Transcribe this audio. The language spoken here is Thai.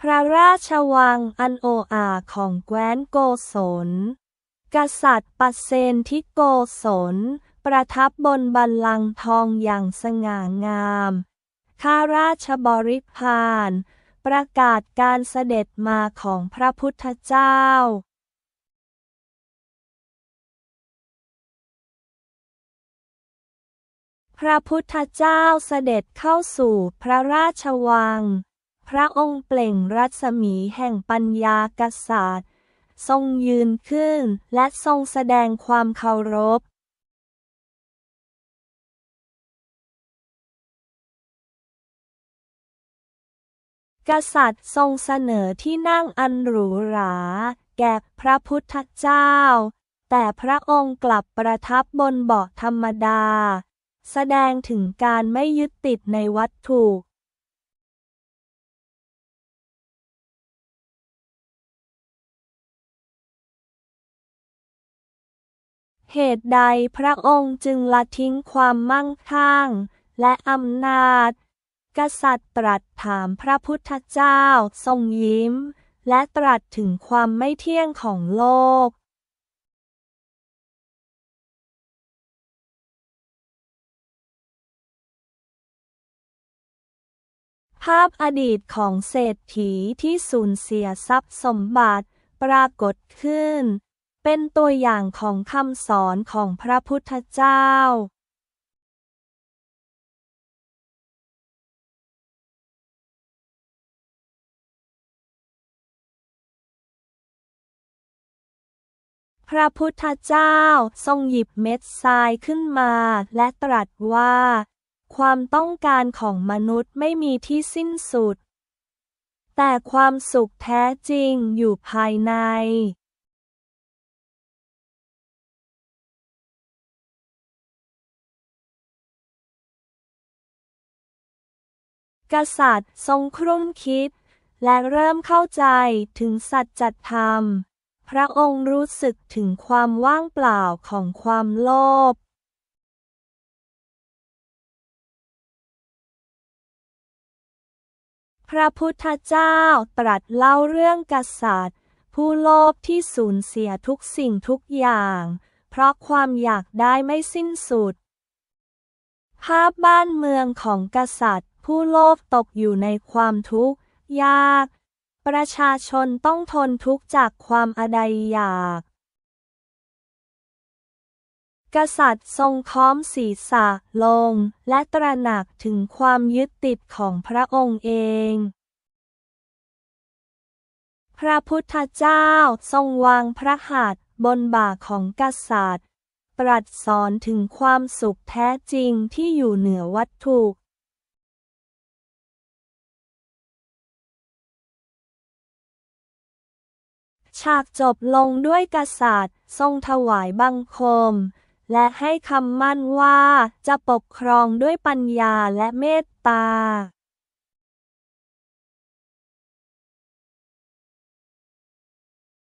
พระราชวังอันโออาของแคว้นโกศล กษัตริย์ปัสเซนทิโกศล ประทับบนบัลลังก์ทองอย่างสง่างาม ข้าราชบริพาร ประกาศการเสด็จมาของพระพุทธเจ้าพระพุทธเจ้าเสด็จเข้าสู่พระราชวัง พระองค์เปล่งรัศมีแห่งปัญญากษัตริย์ ทรงยืนขึ้นและทรงแสดงความเคารพ กษัตริย์ทรงเสนอที่นั่งอันหรูหรา แก่พระพุทธเจ้า แต่พระองค์กลับประทับบนเบาะธรรมดา แสดงถึงการไม่ยึดติดในวัตถุ เหตุใดพระองค์จึงละทิ้งความมั่งคั่งและอำนาจ กษัตริย์ตรัสถามพระพุทธเจ้าทรงยิ้ม และตรัสถึงความไม่เที่ยงของโลกภาพอดีตของเศรษฐีที่สูญเสียทรัพย์สมบัติปรากฏขึ้น เป็นตัวอย่างของคำสอนของพระพุทธเจ้าพระพุทธเจ้าทรงหยิบเม็ดทรายขึ้นมา และตรัสว่า ความต้องการของมนุษย์ไม่มีที่สิ้นสุด แต่ความสุขแท้จริงอยู่ภายใน กษัตริย์ทรงครุ่นคิด และเริ่มเข้าใจถึงสัจธรรม พระองค์รู้สึกถึงความว่างเปล่าของความโลภพระพุทธเจ้าตรัสเล่าเรื่องกษัตริย์ ผู้โลภที่สูญเสียทุกสิ่งทุกอย่าง เพราะความอยากได้ไม่สิ้นสุด ภาพบ้านเมืองของกษัตริย์ ผู้โลภตกอยู่ในความทุกข์ยาก ประชาชนต้องทนทุกข์จากความอดายอยาก กษัตริย์ทรงค้อมศีรษะลง และตระหนักถึงความยึดติดของพระองค์เอง พระพุทธเจ้าทรงวางพระหัตถ์บนบ่าของกษัตริย์ตรัสสอนถึงความสุขแท้จริงที่อยู่เหนือวัตถุ ฉากจบลงด้วยกษัตริย์ ทรงถวายบังคม และให้คำมั่นว่าจะปกครองด้วยปัญญาและเมตตา